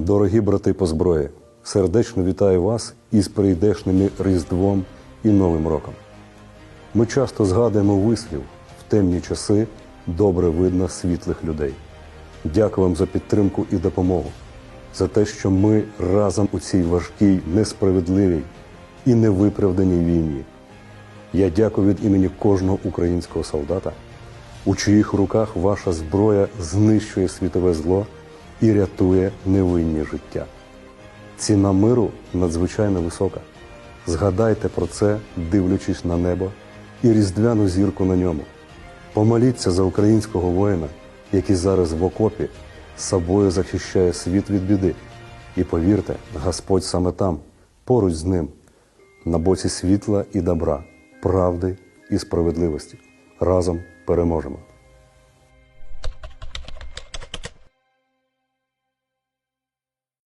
Дорогі брати по зброї, сердечно вітаю вас із прийдешними Різдвом і Новим роком. Ми часто згадуємо вислів в темні часи добре видно світлих людей. Дякую вам за підтримку і допомогу, за те, що ми разом у цій важкій, несправедливій і невиправданій війні. Я дякую від імені кожного українського солдата, у чиїх руках ваша зброя знищує світове зло і рятує невинні життя. Ціна миру надзвичайно висока. Згадайте про це, дивлячись на небо і різдвяну зірку на ньому. Помоліться за українського воїна, який зараз в окопі собою захищає світ від біди. І повірте, Господь саме там, поруч з ним, на боці світла і добра, правди і справедливості. Разом переможемо.